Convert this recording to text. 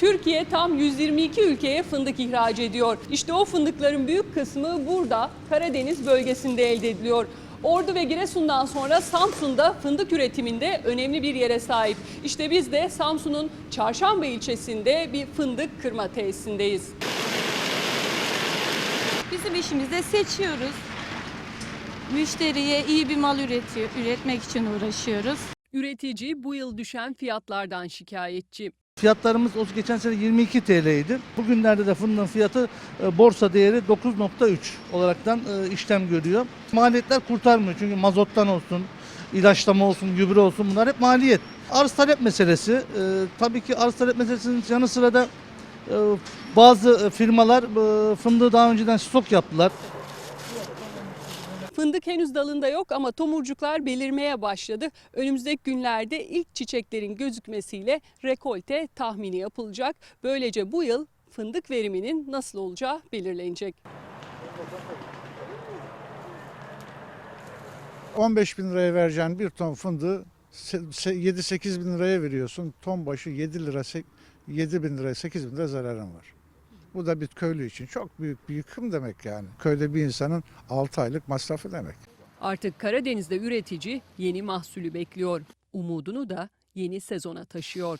Türkiye tam 122 ülkeye fındık ihraç ediyor. İşte o fındıkların büyük kısmı burada Karadeniz bölgesinde elde ediliyor. Ordu ve Giresun'dan sonra Samsun'da fındık üretiminde önemli bir yere sahip. İşte biz de Samsun'un Çarşamba ilçesinde bir fındık kırma tesisindeyiz. Bizim işimizde seçiyoruz. Müşteriye iyi bir mal üretiyor, üretmek için uğraşıyoruz. Üretici bu yıl düşen fiyatlardan şikayetçi. Fiyatlarımız o geçen sene 22 TL'ydi. Bugünlerde de fındığın fiyatı e, borsa değeri 9.3 olaraktan e, işlem görüyor. Maliyetler kurtarmıyor çünkü mazottan olsun, ilaçlama olsun, gübre olsun bunlar hep maliyet. Arz talep meselesi. E, tabii ki arz talep meselesinin yanı sıra da e, bazı firmalar e, fındığı daha önceden stok yaptılar. Fındık henüz dalında yok ama tomurcuklar belirmeye başladı. Önümüzdeki günlerde ilk çiçeklerin gözükmesiyle rekolte tahmini yapılacak. Böylece bu yıl fındık veriminin nasıl olacağı belirlenecek. 15 bin liraya vereceğin bir ton fındığı 7-8 bin liraya veriyorsun. Ton başı 7 lira, 7 bin lira, 8 bin lira zararın var. Bu da bir köylü için çok büyük bir yıkım demek yani. Köyde bir insanın 6 aylık masrafı demek. Artık Karadeniz'de üretici yeni mahsulü bekliyor. Umudunu da yeni sezona taşıyor.